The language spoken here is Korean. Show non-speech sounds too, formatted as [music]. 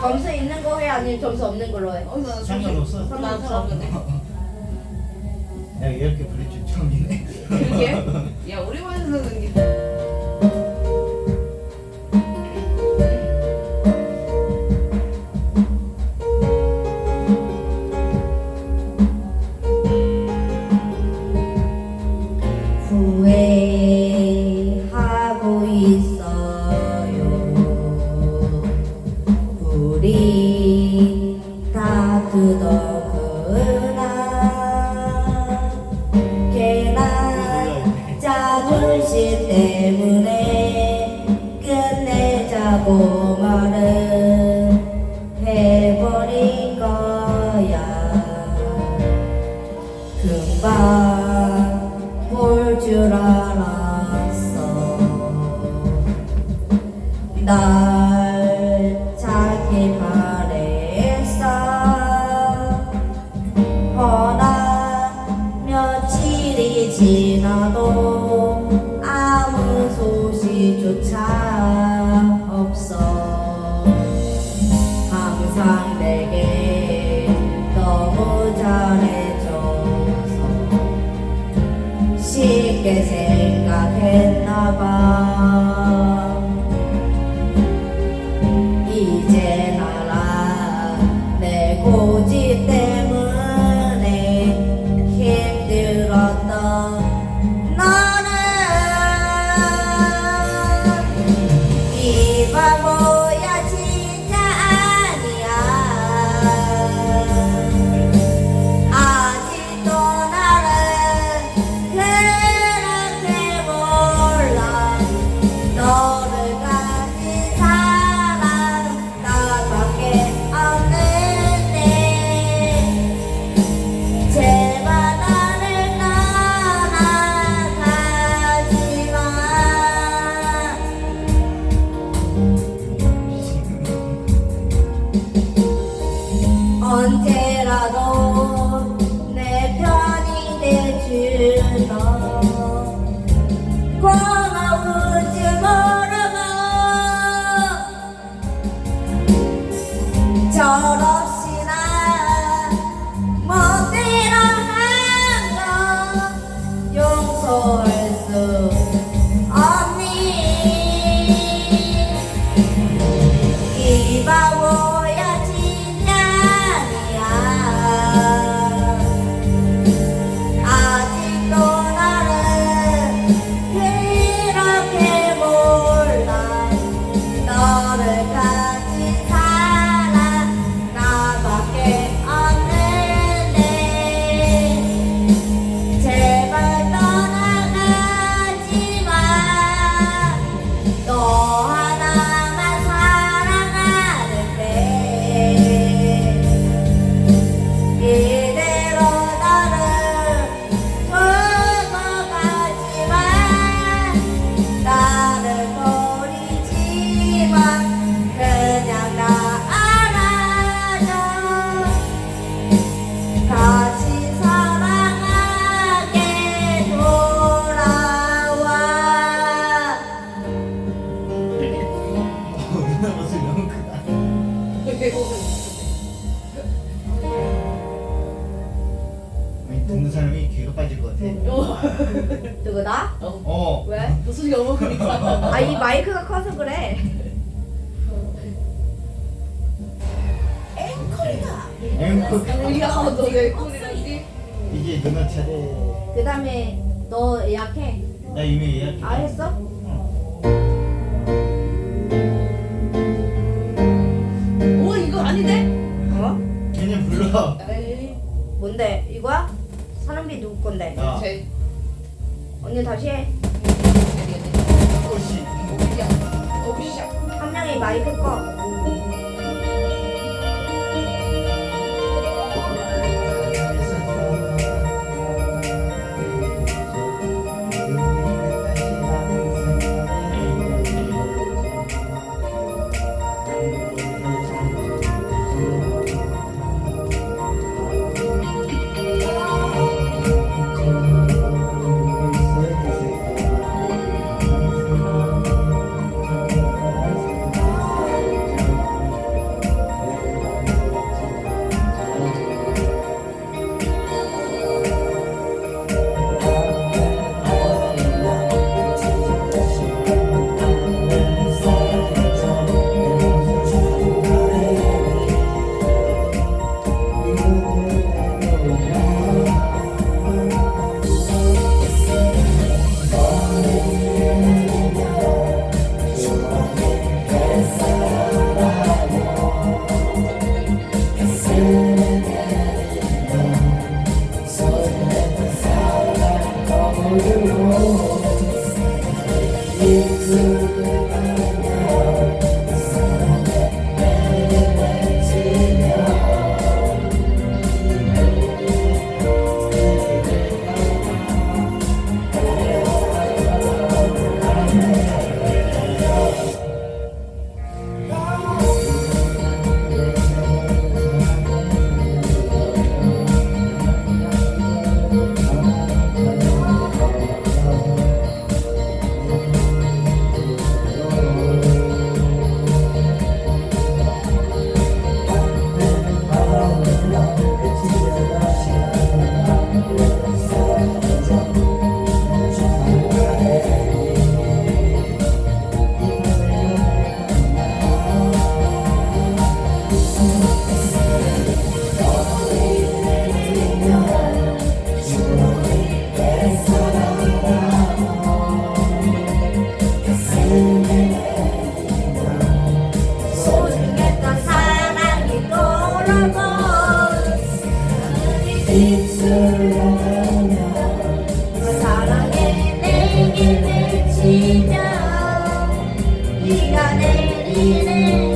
점수 있는 거 해? 아니면 점수 없는 걸로 해? 어, 상관없어. 상관없는데. 야 어. 이렇게 부릴 줄 처음이네. 이게? 야 우리 반에서는 금방 볼줄 알았어. 날 아니, 듣는 사람이 귀가 빠질 것 같아. [laughs] 누구다? 어. 왜? 무슨 영어 그니까 [laughs] 아 이 마이크가 커서 그래 앵콜. 우리가 하면 너왜 꿀이라지? 이제 누나 차례. 그 다음에 너 예약해 나 이미 예약해. 아 했어? 아닌데? 어? 걔네 불러. 에이 뭔데 이거야? 사람비 누구 건데? 야. 제 언니 다시 해. 오씨. 오비샤 한 명이 마이크 꺼. Oh, 내리는 지나 비가 내리는